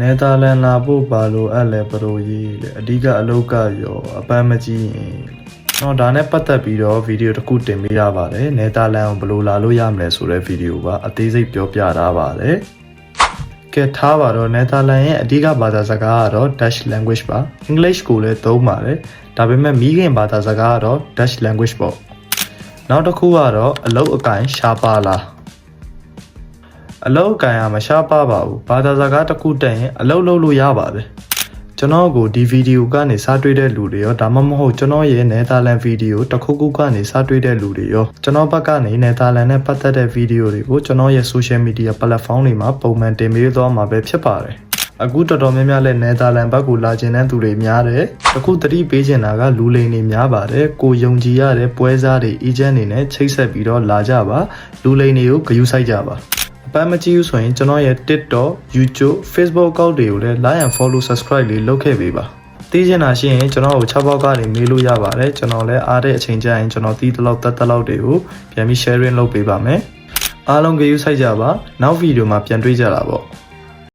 နယ်သာလန်လာဖို့ပါလို့အဲ့လဲဘရိုကြီးလေအဓိကအလောက်ကရောအပန်းမကြီးရင်တော့ဒါနဲ့ပတ်သက်ပြီးတော့ဗီဒီယိုတစ်ခုတင်ပေးရပါတယ်နယ်သာလန်ကိုဘယ်လိုလာလို့ရမလဲဆိုတဲ့ဗီဒီယိုပါအသေးစိတ်ပြောပြထားပါတယ်ကဲထားပါတော့နယ်သာလန်ရဲ့အဓိကဘာသာစကားကတော့ Dutch language ပါ English ကိုလည်းသုံးပါတယ်ဒါပေမဲ့မိခင်ဘာသာစကားကတော့ Dutch language ပေါ့နောက်တစ်ခုကတော့အလုတ်အကင်ရှားပါလား အလောက်ကန်ရမရှားပါပါဘူးဘာသာစကားတစ်ခုတက်ရင်အလောက်လုပ်လို့ရပါတယ်ကျွန်တော်ကိုဒီဗီဒီယိုကနေစားတွေ့တဲ့လူတွေရောဒါမှမဟုတ်ကျွန်တော်ရဲ့နယ်သာလန်ဗီဒီယိုတစ်ခုခုကနေစားတွေ့တဲ့လူတွေရောကျွန်တော်ဘက်ကနေနယ်သာလန်နဲ့ပတ်သက်တဲ့ဗီဒီယိုတွေကိုကျွန်တော်ရဲ့ social media platform တွေမှာပုံမှန်တင်ပေးသွားမှာပဲဖြစ်ပါတယ်အခုတော်တော်များများလဲနယ်သာလန်ဘက်ကိုလာကျင်တဲ့သူတွေများတယ်။အခုသတိပေးချင်တာကလူလိန်တွေများပါတယ်။ကိုယုံကြည်ရတဲ့ပွဲစားတွေ agent တွေနဲ့ချိတ်ဆက်ပြီးတော့လာကြပါ။လူလိန်တွေကိုဂရုစိုက်ကြပါ။ အပန်းမကြည့်ဘူးဆိုရင်ကျွန်တော်ရဲ့ TikTok, YouTube, Facebook account တွေကိုလည်း like and follow subscribe လေးလုပ်ခဲ့ပေးပါသိချင်တာရှိရင်ကျွန်တော်ကို6ပေါက်ကနေမေးလို့ရပါတယ်ကျွန်တော်လည်းအားတဲ့အချိန်ကျရင်ကျွန်တော်တီးတလောက်တက်တက်လောက်တွေကိုပြန်ပြီး sharing လုပ်ပေးပါမယ်အားလုံးကြည့်ယူဆိုင်ကြပါနောက်ဗီဒီယိုမှာပြန်တွေ့ကြတာပေါ့